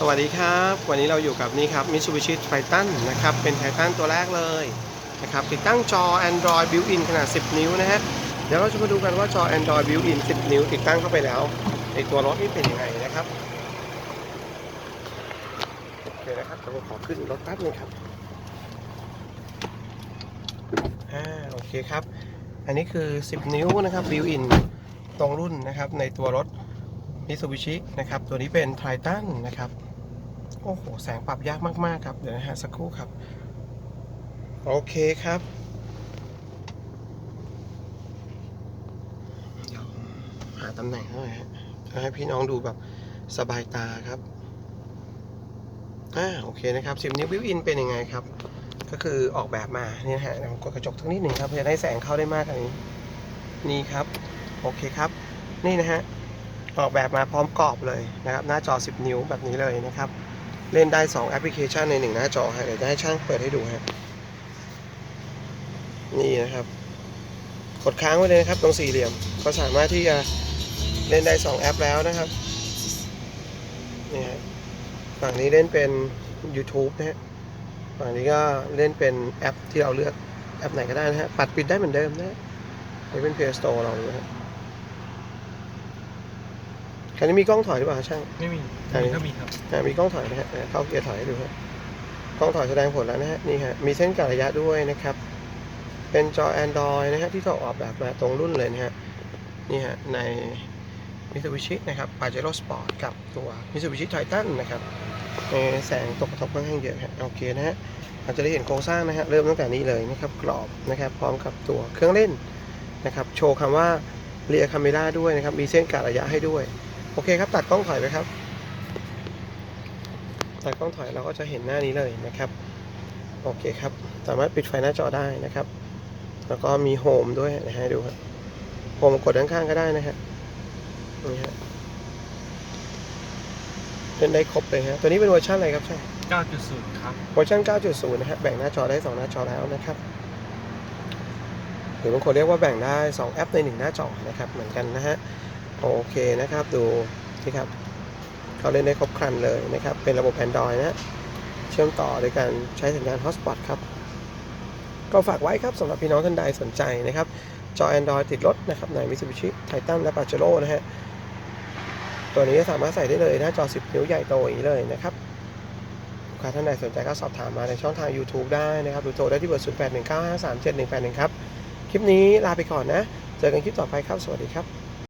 สวัสดีครับ วันนี้เราอยู่กับนี่ครับ Mitsubishi Triton นะครับ เป็น Triton ตัวแรกเลยนะครับ ติดตั้งจอ Android Built-in ขนาด 10 นิ้วนะฮะ เดี๋ยวเราจะมาดูกันว่าจอ Android Built-in 10 นิ้ว ติดตั้งเข้าไปแล้วในตัวรถนี่เป็นยังไงนะครับ โอเคนะครับเดี๋ยวขอขึ้นรถแป๊บนึงครับอ่าโอเคครับ อันนี้คือ 10 นิ้วนะครับ Built-in ตรงรุ่นนะครับในตัวรถ Mitsubishi นะครับ ตัวนี้เป็น Triton นะครับ โอ้โห แสงปรับยากมาก ๆ ครับ เดี๋ยวนะฮะ สักครู่ครับ โอเคครับ เดี๋ยวหาตำแหน่งใหน่อยฮะจะให้พี่น้องดูแบบสบายตาครับอ่าโอเคนะครับ10นิ้วบิวอินเป็นยังไงครับ ก็คือออกแบบมาเนี่ยนะฮะเดี๋ยวผมกดกระจกทั้งนิดหนึ่งครับเพื่อจะได้แสงเข้าได้มากกว่านี้ นี่ครับ โอเคครับ นี่นะฮะออกแบบมาพร้อมกรอบเลยนะครับ หน้าจอ 10 นิ้วแบบนี้เลยนะครับ เล่นได้ 2 แอปพลิเคชันใน1หน้าจอฮะเดี๋ยวจะให้ช่างเปิดให้ดูฮะนี่นะครับ กดค้างไว้เลยนะครับ ตรงสี่เหลี่ยมก็สามารถที่จะเล่นได้ 2 แอปแล้วนะครับนี่ฮะฝั่งนี้เล่นเป็น YouTube นะฮะฝั่งนี้ก็เล่นเป็นแอปที่เราเลือกแอปไหนก็ได้นะฮะปัดปิดได้เหมือนเดิมนะฮะนี่เป็น Play Store เราดูฮะ คันนี้มีกล้องถอยหรือเปล่าช่าง ไม่มีอันนี้มีก็มีครับอ่ามีกล้องถอยนะฮะอ่าเข้าเกียร์ถอยให้ดูฮะกล้องถอยแสดงผลแล้วนะฮะนี่ฮะมีเส้นกะระยะด้วยนะครับ เป็นจอ Android นะฮะที่เขาออกแบบมาตรงรุ่นเลยนะฮะนี่ฮะใน Mitsubishi นะครับ Pajero Sport กับตัว Mitsubishi Triton นะครับเอ่อแสงตกกระทบค่อนข้างเยอะฮะโอเคนะฮะเราจะได้เห็นโครงสร้างนะฮะเริ่มตั้งแต่นี้เลยนะครับกรอบนะครับพร้อมกับตัวเครื่องเล่นนะครับโชว์คำว่า Rear Camera ด้วยนะครับมีเส้นกะระยะให้ด้วย โอเคครับ ตัดกล้องถอยไปครับ ตัดกล้องถอยเราก็จะเห็นหน้านี้เลยนะครับ โอเคครับ สามารถปิดไฟหน้าจอได้นะครับ แล้วก็มีโฮมด้วยนะฮะดูครับโฮมกดด้านข้างก็ได้นะฮะนี่ฮะเล่นได้ครบเลยฮะ ตัวนี้เป็นเวอร์ชันอะไรครับใช่9.0 ครับ เวอร์ชัน9.0 นะฮะ แบ่งหน้าจอได้ 2 หน้าจอแล้วนะครับ หรือบางคนเรียกว่าแบ่งได้ 2 แอปใน 1 หน้าจอนะครับ เหมือนกันนะฮะ โอเคนะครับ ดูนี่ครับเขาเล่นได้ครบครันเลยนะครับ เป็นระบบ Android นะฮะเชื่อมต่อโดยการใช้สัญญาณ Hotspot ครับ ก็ฝากไว้ครับสำหรับพี่น้องท่านใดสนใจนะครับ จอ Android ติดรถนะครับใน Mitsubishi Titan และ Pajero นะฮะ ตัวนี้สามารถใส่ได้เลยน้าจอ 10 นิ้วใหญ่โตอย่างนี้เลยนะครับลูกค้าท่านใดสนใจก็สอบถามมาในช่องทาง YouTube ได้นะครับหรือโทรได้ที่เบอร์ 0819537181 ครับ คลิปนี้ลาไปก่อนนะ เจอกันคลิปต่อไปครับ สวัสดีครับ